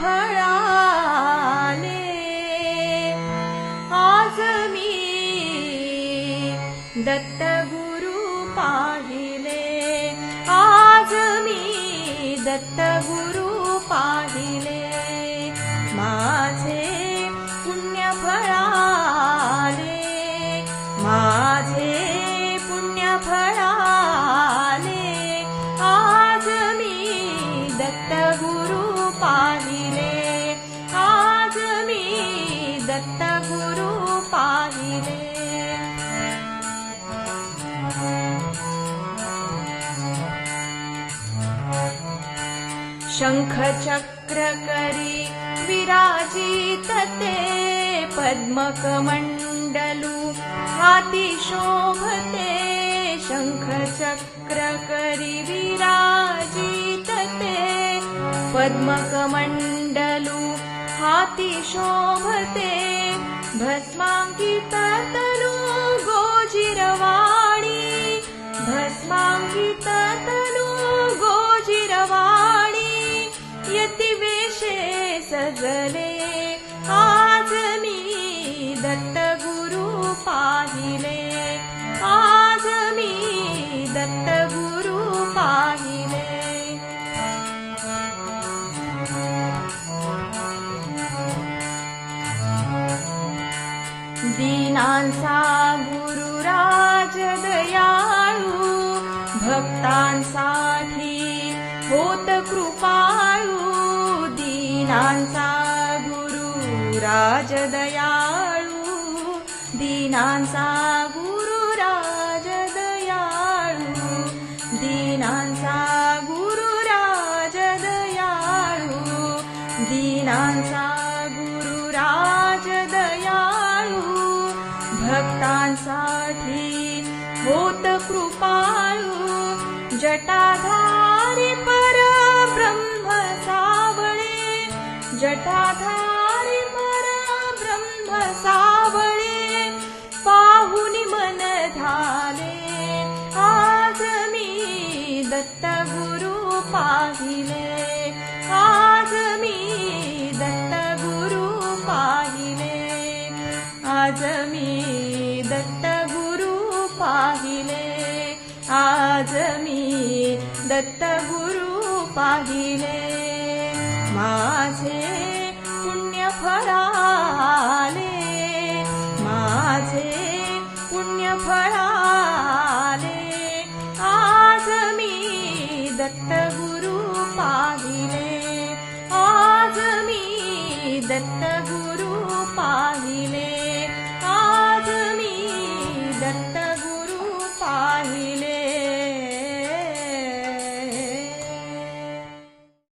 फळाले आज मी दत्तगुरु पाहिले। आज मी दत्तगुरु पाहिले। माजे पुण्यफा दत्तगुरु पाहिले चक्र करी विराजित ते पद्मकमण्डलु हाति शोभते शङ्ख चक्र करी विराजित ते पद्मकमण्डलु हाति शोभते भस्माङ्किततनु गोजिरवाणी भस्माङ्किततनु गोजिरवाणी यतिवेशे सजले आज मी दत्तगुरु पाहिले दीनांचा गुरुराज दयाळू भक्तांसाठी होत कृपाळू दीनांचा गुरुराज दयाळू दीनांचा गुरुराज दयाळू दीनांचा भक्तांसाठी होत कृपाळू जटाधारी पर ब्रह्म सावळे जटाधारी पर ब्रह्म सावळे पाहुनी मन झाले आज मी दत्तगुरु पाहिले आज मी दत्तगुरु पाहिले आज मी जमी दत्तगुरु पाहिले माझे पुण्य फळाले माझे पुण्य फळाले आज मी दत्तगुरु पाहिले आज मी दत्तगुरु